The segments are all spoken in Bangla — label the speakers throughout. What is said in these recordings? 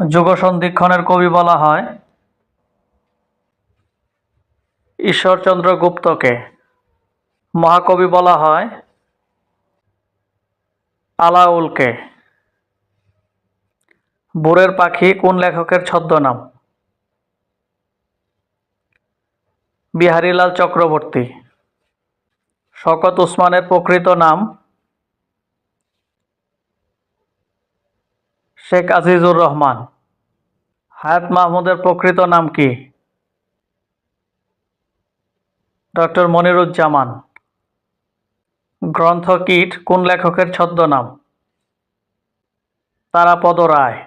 Speaker 1: যুগ সন্ধিক্ষণের কবি বলা হয়, ঈশ্বরচন্দ্র গুপ্তকে। মহাকবি বলা হয়, আলাউলকে। বুড়ের পাখি কোন লেখকের ছদ্মনাম? বিহারীলাল চক্রবর্তী। শকত উসমানের প্রকৃত নাম শেখ আজিজুর রহমান। হায়াত মাহমুদের প্রকৃত নাম কি? ডক্টর মনিরুজ্জামান। গ্রন্থ কীট কোন লেখকের ছদ্মনাম? তারাপদ রায়।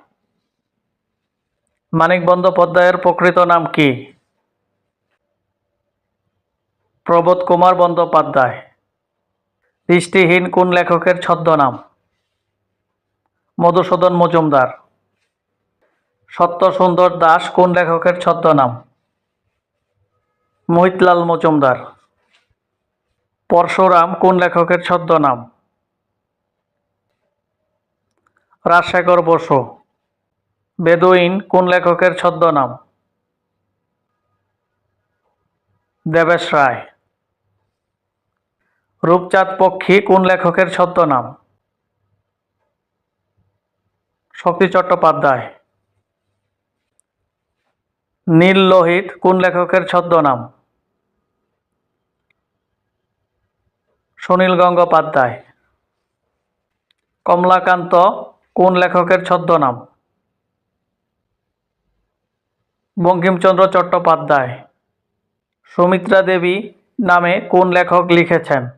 Speaker 1: মানিক বন্দ্যোপাধ্যায়ের প্রকৃত নাম কি? প্রবোধ কুমার বন্দ্যোপাধ্যায়। দৃষ্টিহীন কোন লেখকের ছদ্মনাম? মধুসূদন মজুমদার। সত্য সুন্দর দাস কোন লেখকের ছদ্মনাম? মোহিতলাল মজুমদার। পরশুরাম কোন লেখকের ছদ্মনাম? রাজশেখর বসু। বেদুইন কোন লেখকের ছদ্মনাম? দেবেশ রায়। রূপচাঁদ পক্ষী কোন লেখকের ছদ্মনাম? শক্তি চট্টোপাধ্যায়। নীল লোহিত, কোন লেখকের ছদ্মনাম? সুনীল গঙ্গোপাধ্যায়। কমলাকান্ত, কোন লেখকের ছদ্মনাম? বঙ্কিমচন্দ্র চট্টোপাধ্যায়। সুমিত্রা দেবী নামে কোন লেখক লিখেছেন?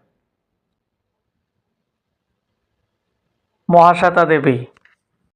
Speaker 1: মহাশ্বেতা দেবী।